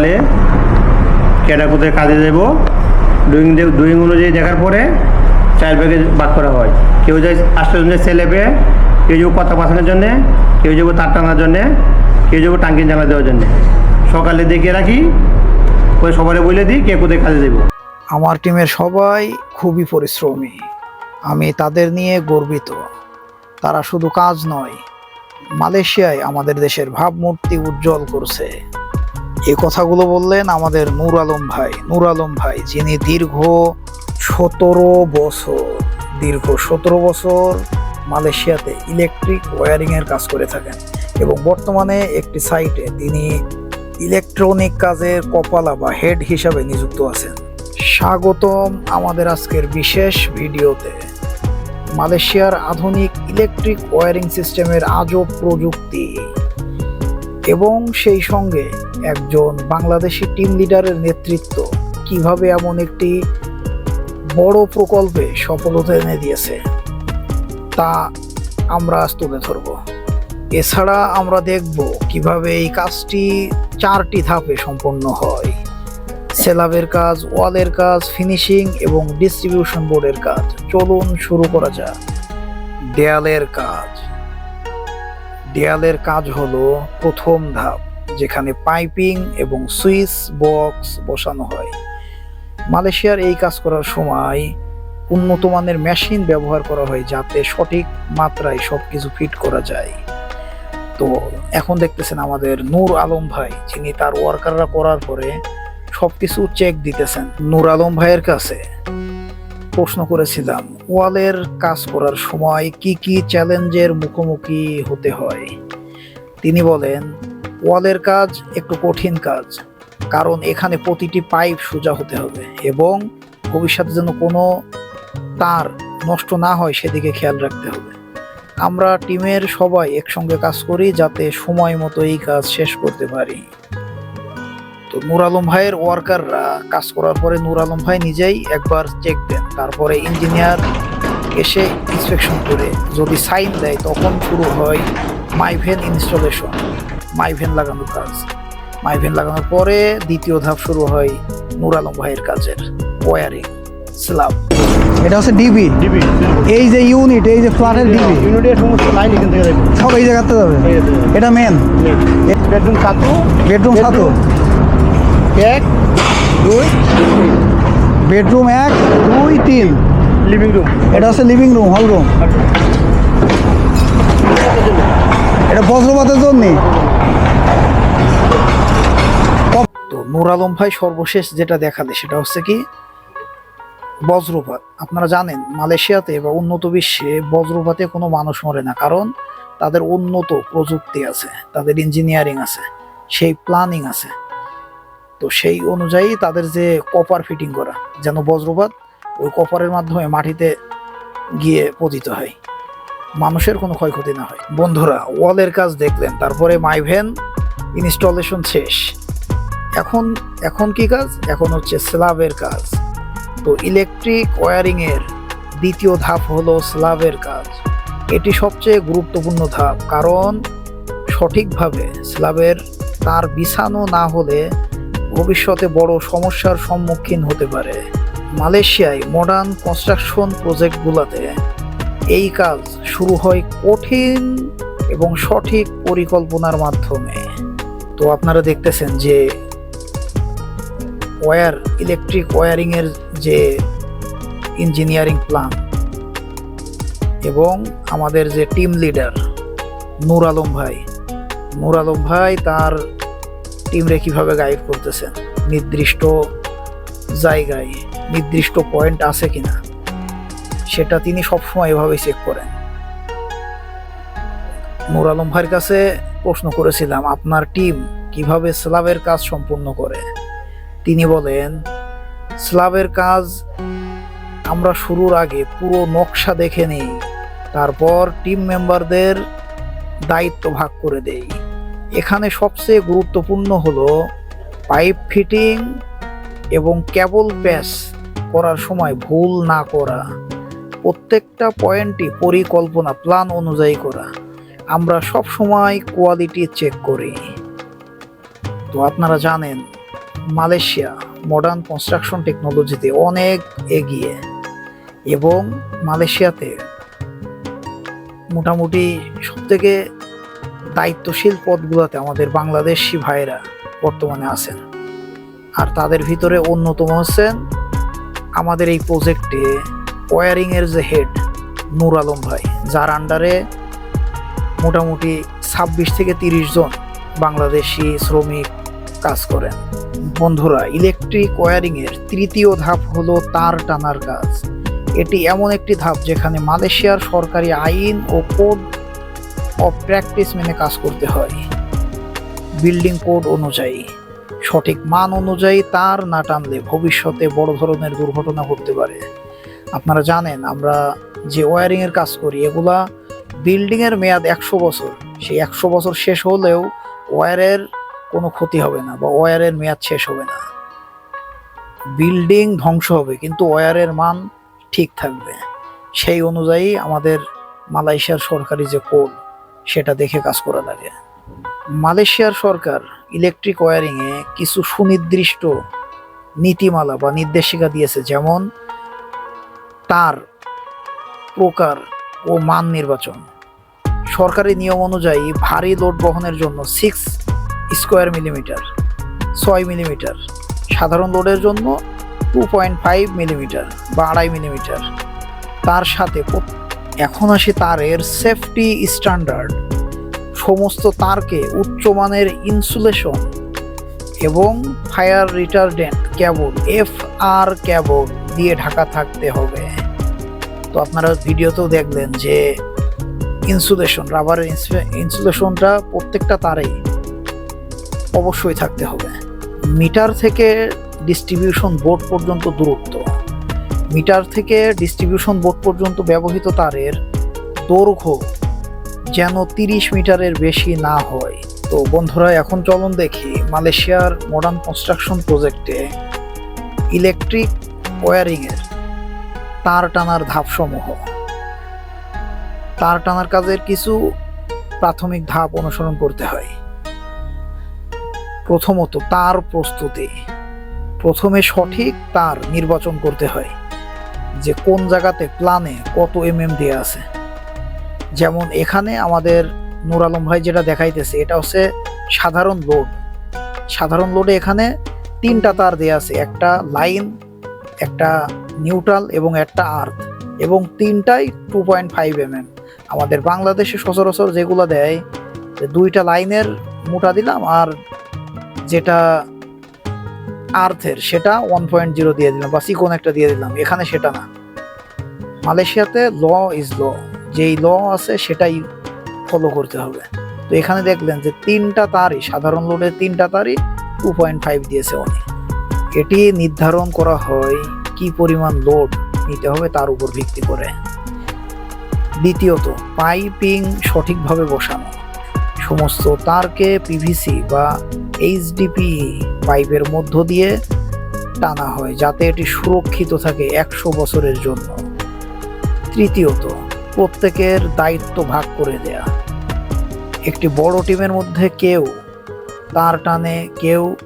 তাহলে কেটা কোথায় কাজে দেব? ডুইং ডুইং অনুযায়ী দেখার পরে চার ভাগে ভাগ করা হয়। কেউ যায় আষ্টের জন্য ছেলে পেয়ে কেউ যাব কথা বাঁচানোর জন্যে, কেউ যাব তার টানার জন্যে, কেউ যাব টাঙ্কি জ্বালা দেওয়ার জন্যে। সকালে দেখে রাখি ওই সবারে বলে দিই কে কোথায় কাজে দেবো। আমার টিমের সবাই খুবই পরিশ্রমী। আমি তাদের নিয়ে গর্বিত। তারা শুধু কাজ নয়, মালয়েশিয়ায় আমাদের দেশের ভাবমূর্তি উজ্জ্বল করছে। এই কথাগুলো বললেন আমাদের নূর আলম ভাই। নূর আলম ভাই, যিনি দীর্ঘ সতেরো বছর, দীর্ঘ সতেরো বছর মালয়েশিয়াতে ইলেকট্রিক ওয়ারিংয়ের কাজ করে থাকেন এবং বর্তমানে একটি সাইটে তিনি ইলেকট্রনিক কাজের কপালা বা হেড হিসাবে নিযুক্ত আছেন। স্বাগতম আমাদের আজকের বিশেষ ভিডিওতে। মালয়েশিয়ার আধুনিক ইলেকট্রিক ওয়ারিং সিস্টেমের আজব প্রযুক্তি। এবং সেই সঙ্গে একজন বাংলাদেশি টিম লিডারের নেতৃত্ব কীভাবে এমন একটি বড় প্রকল্পে সফলতা এনে দিয়েছে, তা আমরা আজ তুলে ধরব। এছাড়া আমরা দেখব কীভাবে এই কাজটি চারটি ধাপে সম্পন্ন হয়। সেলাবের কাজ, ওয়ালের কাজ ফিনিশিং এবং ডিস্ট্রিবিউশন বোর্ডের কাজ। চলুন শুরু করা যাক। দেয়ালের কাজ। দেয়ালের কাজ হলো প্রথম ধাপ। যেখানে পাইপিং এবং সুইচ বক্স বসানো হয়। মালয়েশিয়ার এই কাজ করার সময় উন্নত মানের মেশিন ব্যবহার করা হয় যাতে সঠিক মাত্রায় সবকিছু ফিট করা যায়। তো এখন দেখতেছেন আমাদের নূর আলম ভাই, যিনি তার ওয়ার্কাররা করার পরে সবকিছু চেক দিতেছেন। নূর আলম ভাইয়ের কাছে প্রশ্ন করেছিলাম, ওয়ালের কাজ করার সময় কি কি চ্যালেঞ্জের মুখোমুখি হতে হয়? তিনি বলেন ওয়ালের কাজ, একটু কঠিন কাজ। কারণ এখানে প্রতিটি পাইপ সোজা হতে হবে এবং ভবিষ্যতে যেন কোনো তার নষ্ট না হয় সেদিকে খেয়াল রাখতে হবে। আমরা টিমের সবাই একসঙ্গে কাজ করি যাতে সময় মতো এই কাজ শেষ করতে পারি। তো নূর আলম ভাইয়ের ওয়ার্কাররা কাজ করার পরে নূর আলম ভাই নিজেই একবার চেক দেন। তারপরে ইঞ্জিনিয়ার এসে ইন্সপেকশন করে যদি সাইন দেয়, তখন শুরু হয় মাইভেন ইনস্টলেশন মাইভেন লাগানোর কাজ। মাইভেন লাগানোর পরে দ্বিতীয় ধাপ শুরু হয় নূর আলম ভাইয়ের কাজের ওয়ারিং স্ল্যাব এটা হচ্ছে ডিবি ডিবি এই যে ইউনিট এই যে ফ্ল্যাটের ডিবি ইউনিটের সমস্ত লাইন এখান থেকে যাবে সব এই জায়গাতে যাবে। এটা মেন বেডরুম সাতু বেডরুম সাতো এক দুই বেডরুম এক দুই তিন। লিভিং রুম এটা হচ্ছে লিভিং রুম হল রুম এটা বজ্রপাতের জন্য। তো নূর আলম ভাই সর্বশেষ যেটা দেখালে সেটা হচ্ছে কি, বজ্রপাত। আপনারা জানেন, মালয়েশিয়াতে বা উন্নত বিশ্বে বজ্রপাতে কোনো মানুষ মরে না, কারণ তাদের উন্নত প্রযুক্তি আছে, তাদের ইঞ্জিনিয়ারিং আছে, সেই প্ল্যানিং আছে। তো সেই অনুযায়ী তাদের যে কপার ফিটিং করা, যেন বজ্রপাত ওই কপারের মাধ্যমে মাটিতে গিয়ে পতিত হয়। মানুষের কোনো ক্ষয়ক্ষতি না হয়। বন্ধুরা, ওয়ালের কাজ দেখলেন, তারপরে মাইভেন ইনস্টলেশন শেষ। এখন এখন কি কাজ? এখন হচ্ছে স্ল্যাবের কাজ। তো ইলেকট্রিক ওয়্যারিং এর দ্বিতীয় ধাপ হলো স্ল্যাবের কাজ। এটি সবচেয়ে গুরুত্বপূর্ণ ধাপ, কারণ সঠিকভাবে স্ল্যাবের তার বিছানো না হলে ভবিষ্যতে বড় সমস্যার সম্মুখীন হতে পারে। মালয়েশিয়ায় মডার্ন কনস্ট্রাকশন প্রজেক্টগুলোতে এই কাজ শুরু হয় কঠিন এবং সঠিক পরিকল্পনার মাধ্যমে। তো আপনারা দেখতেছেন যে ওয়্যার ইলেকট্রিক ওয়্যারিংয়ের যে ইঞ্জিনিয়ারিং প্ল্যান এবং আমাদের যে টিম লিডার নূর আলম ভাই। নূর আলম ভাই তার টিমরে কীভাবে গাইড করতেছেন? নির্দিষ্ট জায়গায়, নির্দিষ্ট পয়েন্ট আছে কিনা? সেটা তিনি সবসময় এভাবে চেক করেন। নূর আলম ভাইয়ের কাছে প্রশ্ন করেছিলাম, আপনার টিম কীভাবে স্ল্যাবের কাজ সম্পূর্ণ করে? তিনি বলেন স্ল্যাবের কাজ আমরা শুরুর আগে পুরো নকশা দেখে নিই, তারপর টিম মেম্বারদের দায়িত্ব ভাগ করে দেই। এখানে সবচেয়ে গুরুত্বপূর্ণ হলো পাইপ ফিটিং এবং কেবল প্যাচ করার সময় ভুল না করা। প্রত্যেকটা পয়েন্টই পরিকল্পনা, প্ল্যান অনুযায়ী করা। আমরা সব সময় কোয়ালিটি চেক করি। তো আপনারা জানেন মালয়েশিয়া মডার্ন কনস্ট্রাকশন টেকনোলজিতে অনেক এগিয়ে এবং মালয়েশিয়াতে মোটামুটি সবথেকে দায়িত্বশীল পদগুলোতে আমাদের বাংলাদেশি ভাইরা বর্তমানে আছেন। আর তাদের ভিতরে অন্যতম হচ্ছেন আমাদের এই প্রজেক্টে ওয়ারিংয়ের যে হেড নূর আলম ভাই, যার আন্ডারে মোটামুটি ছাব্বিশ থেকে তিরিশ জন বাংলাদেশি শ্রমিক কাজ করেন। বন্ধুরা ইলেকট্রিক ওয়ারিংয়ের তৃতীয় ধাপ হলো তার টানার কাজ। এটি এমন একটি ধাপ যেখানে মালয়েশিয়ার সরকারি আইন ও কোড অফ প্র্যাকটিস মেনে কাজ করতে হয়। বিল্ডিং কোড অনুযায়ী, সঠিক মান অনুযায়ী তার না টানলে ভবিষ্যতে বড় ধরনের দুর্ঘটনা ঘটতে পারে। আপনারা জানেন, আমরা যে ওয়ারিংয়ের কাজ করি, এগুলা বিল্ডিংয়ের মেয়াদ একশো বছর। সেই একশো বছর শেষ হলেও ওয়্যারের কোনো ক্ষতি হবে না বা ওয়ারের মেয়াদ শেষ হবে না। বিল্ডিং ধ্বংস হবে, কিন্তু ওয়ারের মান ঠিক থাকবে। সেই অনুযায়ী আমাদের মালয়েশিয়ার সরকারি যে কোড, সেটা দেখে কাজ করা লাগে। মালয়েশিয়ার সরকার ইলেকট্রিক ওয়ারিংয়ে কিছু সুনির্দিষ্ট নীতিমালা বা নির্দেশিকা দিয়েছে, যেমন তার প্রকার ও মান নির্বাচন। সরকারি নিয়ম অনুযায়ী ভারী লোড বহনের জন্য সিক্স স্কোয়ার মিলিমিটার, ছয় মিলিমিটার, সাধারণ লোডের জন্য টু পয়েন্ট ফাইভ মিলিমিটার বা আড়াই মিলিমিটার। তার সাথে এখন আসি তারের সেফটি স্ট্যান্ডার্ড সমস্ত তারকে উচ্চমানের ইনসুলেশন এবং fire retardant cable F R cable দিয়ে ঢাকা থাকতে হবে। তো আপনারা ভিডিওতেও দেখলেন যে ইনসুলেশন রাবারের ইনসুলেশনটা প্রত্যেকটা তারেই অবশ্যই থাকতে হবে। মিটার থেকে ডিস্ট্রিবিউশন বোর্ড পর্যন্ত দূরত্ব। মিটার থেকে ডিস্ট্রিবিউশন বোর্ড পর্যন্ত ব্যবহৃত তারের দৈর্ঘ্য যেন তিরিশ মিটারের বেশি না হয়। তো বন্ধুরা, এখন চলুন দেখি মালয়েশিয়ার মডার্ন কনস্ট্রাকশন প্রজেক্টে ইলেকট্রিক ওয়ারিংয়ের তার টানার ধাপসমূহ। তার টানার কাজের কিছু প্রাথমিক ধাপ অনুসরণ করতে হয়। প্রথমত তার প্রস্তুতি। প্রথমে সঠিক তার নির্বাচন করতে হয়, যে কোন জায়গাতে প্লানে কত এম এম দেয়া আছে। যেমন এখানে আমাদের নূর আলম ভাই যেটা দেখাইতেছে, এটা হচ্ছে সাধারণ লোড সাধারণ লোডে এখানে তিনটা তার দেয়া আছে, একটা লাইন একটা নিউট্রাল এবং একটা আর্থ এবং তিনটাই টু পয়েন্ট ফাইভ এমএম আমাদের বাংলাদেশে সচরাচর যেগুলো দেয় দুইটা লাইনের মোটা দিলাম আর যেটা আর্থের, সেটা ওয়ান পয়েন্ট জিরো দিয়ে দিলাম, বা সিকোন একটা দিয়ে দিলাম, এখানে সেটা না। মালয়েশিয়াতে ল ইজ ল, যেই ল আছে সেটাই ফলো করতে হবে। তো এখানে দেখলেন যে তিনটা তারই, সাধারণ লোডের তিনটা তারই টু পয়েন্ট ফাইভ দিয়েছে উনি এটি নির্ধারণ করা হয় কি পরিমাণ লোড নিতে হবে তার উপর ভিত্তি করে। দ্বিতীয়ত পাইপিং সঠিকভাবে বসানো। সমস্ত তারকে পিভিসি বা এইচডিপি পাইপের মধ্য দিয়ে টানা হয়, যাতে এটি সুরক্ষিত থাকে একশো বছরের জন্য। তৃতীয়ত, প্রত্যেকের দায়িত্ব ভাগ করে দেয়া। একটি বড় টিমের মধ্যে কেউ তার টানে, কেউ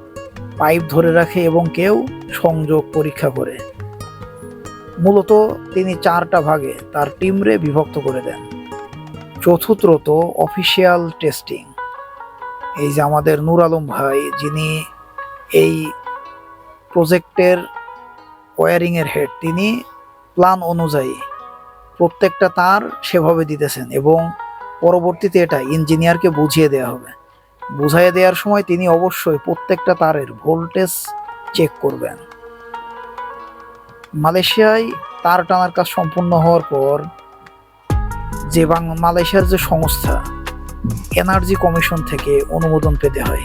পাইপ ধরে রাখে এবং কেউ সংযোগ পরীক্ষা করে। মূলত তিনি চারটা ভাগে তার টিমরে বিভক্ত করে দেন। চতুর্থত অফিসিয়াল টেস্টিং এই যে আমাদের নূর আলম ভাই, যিনি এই প্রজেক্টের ওয়ারিংয়ের হেড তিনি প্ল্যান অনুযায়ী প্রত্যেকটা তার সেভাবে দিতেছেন এবং পরবর্তীতে এটা ইঞ্জিনিয়ারকে বুঝিয়ে দেওয়া হবে। বুঝাইয়ে দেওয়ার সময় তিনি অবশ্যই প্রত্যেকটা তারের ভোল্টেজ চেক করবেন। মালয়েশিয়ায় তার টানার কাজ সম্পূর্ণ হওয়ার পর যে মালয়েশিয়ার যে সংস্থা, এনার্জি কমিশন থেকে অনুমোদন পেতে হয়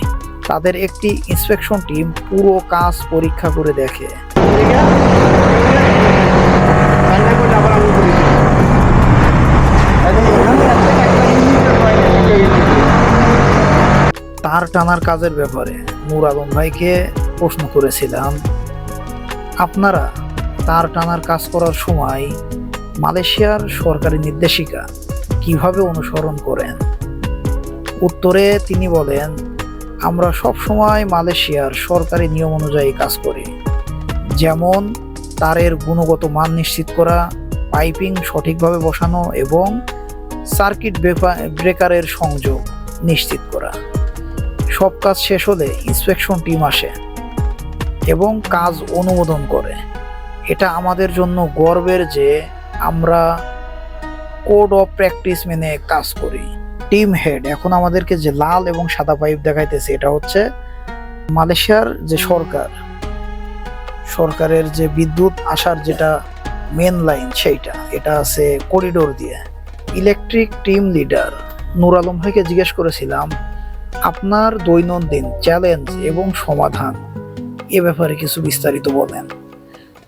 তাদের একটি ইন্সপেকশন টিম পুরো কাজ পরীক্ষা করে দেখে। তার টানার কাজের ব্যাপারে নূর আলম ভাইকে প্রশ্ন করেছিলাম, আপনারা তার টানার কাজ করার সময় মালয়েশিয়ার সরকারি নির্দেশিকা কীভাবে অনুসরণ করেন? উত্তরে তিনি বলেন, আমরা সব সময় মালয়েশিয়ার সরকারি নিয়ম অনুযায়ী কাজ করি। যেমন, তারের গুণগত মান নিশ্চিত করা, পাইপিং সঠিকভাবে বসানো এবং সার্কিট ব্রেকারের সংযোগ নিশ্চিত করা। সব কাজ শেষ হলে ইন্সপেকশন টিম আসে এবং কাজ অনুমোদন করে। এটা আমাদের জন্য গর্বের যে আমরা কোড অফ প্র্যাকটিস মেনে কাজ করি। টিম হেড এখন আমাদেরকে যে লাল এবং সাদা পাইপ দেখাইতেছে, এটা হচ্ছে মালয়েশিয়ার যে সরকার, সরকারের যে বিদ্যুৎ আসার যেটা মেন লাইন সেইটা, এটা আছে করিডোর দিয়ে। Electric team leader Nur Alam ভাইকে জিজ্ঞেস করেছিলাম, আপনার দৈনন্দিন চ্যালেঞ্জ এবং সমাধান এ ব্যাপারে কিছু বিস্তারিত বলেন।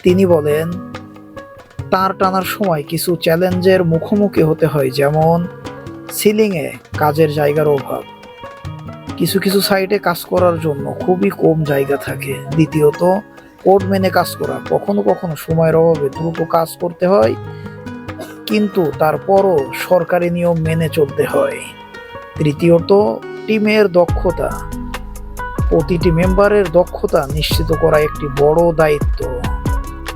তিনি বলেন তার টানার সময় কিছু চ্যালেঞ্জের মুখোমুখি হতে হয়, যেমন সিলিংয়ে কাজের জায়গার অভাব। কিছু কিছু সাইটে কাজ করার জন্য খুবই কম জায়গা থাকে। দ্বিতীয়ত, কোড মেনে কাজ করা। কখনো কখনো সময়ের অভাবে দ্রুত কাজ করতে হয়, কিন্তু তারপরও সরকারি নিয়ম মেনে চলতে হয়। তৃতীয়ত, টিমের দক্ষতা। প্রতিটি মেম্বারের দক্ষতা নিশ্চিত করা একটি বড় দায়িত্ব।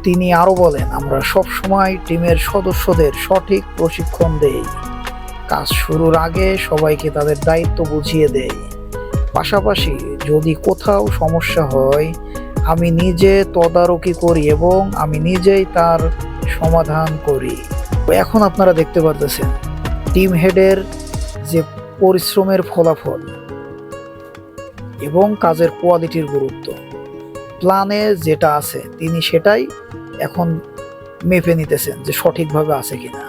তিনি আরও বলেন, আমরা সব সময় টিমের সদস্যদের সঠিক প্রশিক্ষণ দেই। কাজ শুরুর আগে সবাইকে তাদের দায়িত্ব বুঝিয়ে দেই। পাশাপাশি যদি কোথাও সমস্যা হয়, আমি নিজে তদারকি করি এবং আমি নিজেই তার সমাধান করি। এখন আপনারা দেখতে পারতেছেন, টিম হেডের যে পরিশ্রমের ফলাফল এবং কাজের কোয়ালিটির গুরুত্ব। প্ল্যানে যেটা আছে, তিনি সেটাই এখন মেপে নিতেছেন যে সঠিকভাবে আছে কিনা।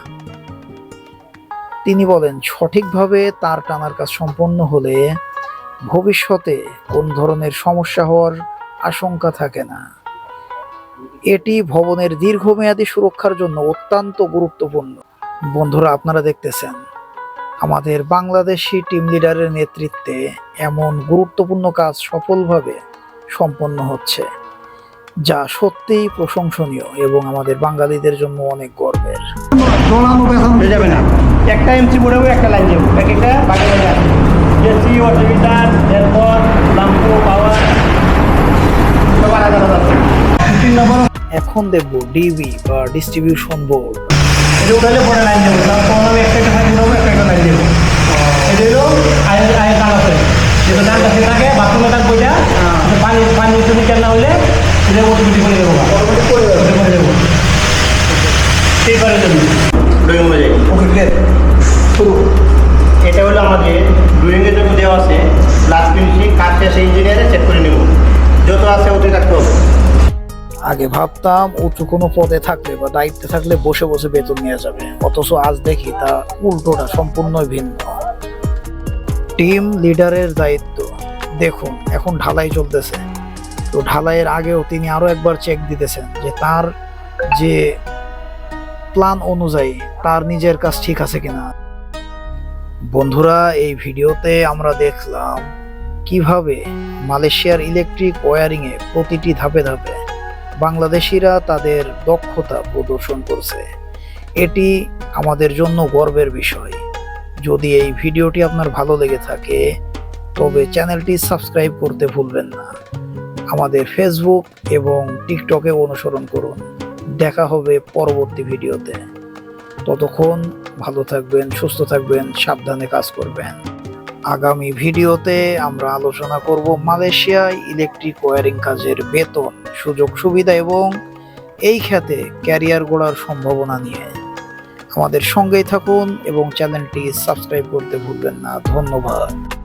তিনি বলেন, সঠিকভাবে তার টানার কাজ সম্পন্ন হলে ভবিষ্যতে কোন ধরনের সমস্যা হওয়ার আশঙ্কা থাকে না। এটি ভবনের দীর্ঘমেয়াদী সুরক্ষার জন্য অত্যন্ত গুরুত্বপূর্ণ। বন্ধুরা, আপনারা দেখতেছেন, আমাদের বাংলাদেশি টিম লিডারের নেতৃত্বে এমন গুরুত্বপূর্ণ কাজ সফলভাবে সম্পন্ন হচ্ছে যা সত্যিই প্রশংসনীয় এবং আমাদের বাঙালিদের জন্য অনেক গর্বের। যাবে না। একটা এমসি একটা লাইন যাব এক একটা বাকি বাকি এসি অসুবিধার এরপর লাম্পো পাওয়ার সব আলাদা আলাদা আছে তিন নম্বর এখন দেখব ডিবি বা ডিস্ট্রিবিউশন বোর্ড এটা উঠালে পরে লাইন তারপর আমি একটা একটা ফাইন দেবো একটা একটা লাইন দেবো। এটা হলো কাজ আছে। এটা হলে হলো আমাদের ড্রয়িংয়ের জন্য দেওয়া আছে লাস্ট ফিনিশিং কাজ শেষে ইঞ্জিনিয়ারে চেক করে নেব যত আছে অতি থাকতে আগে ভাবতাম উঁচু কোনো পদে থাকলে বা দায়িত্বে থাকলে বসে বসে বেতন নেওয়া যাবে। অথচ আজ দেখি তা উল্টোটা সম্পূর্ণই ভিন্ন। টিম লিডারের দায়িত্ব। দেখুন, এখন ঢালাই চলতেছে। তো ঢালাইয়ের আগেও তিনি আরও একবার চেক দিতেছেন যে তার যে প্ল্যান অনুযায়ী তার নিজের কাজ ঠিক আছে কিনা। বন্ধুরা, এই ভিডিওতে আমরা দেখলাম কীভাবে মালয়েশিয়ার ইলেকট্রিক ওয়্যারিংয়ে প্রতিটি ধাপে ধাপে বাংলাদেশিরা তাদের দক্ষতা প্রদর্শন করছে। এটি আমাদের জন্য গর্বের বিষয়। যদি এই ভিডিওটি আপনার ভালো লেগে থাকে, তবে চ্যানেলটি সাবস্ক্রাইব করতে ভুলবেন না। আমাদের ফেসবুক এবং টিকটকে অনুসরণ করুন। দেখা হবে পরবর্তী ভিডিওতে। ততক্ষণ ভালো থাকবেন, সুস্থ থাকবেন, সাবধানে কাজ করবেন। আগামী ভিডিওতে আমরা আলোচনা করব মালয়েশিয়ায় ইলেকট্রিক ওয়ারিং কাজের বেতন সুযোগ সুবিধা এবং এই খাতে ক্যারিয়ার গড়ার সম্ভাবনা নিয়ে। আমাদের সঙ্গেই থাকুন এবং চ্যানেলটি সাবস্ক্রাইব করতে ভুলবেন না। ধন্যবাদ।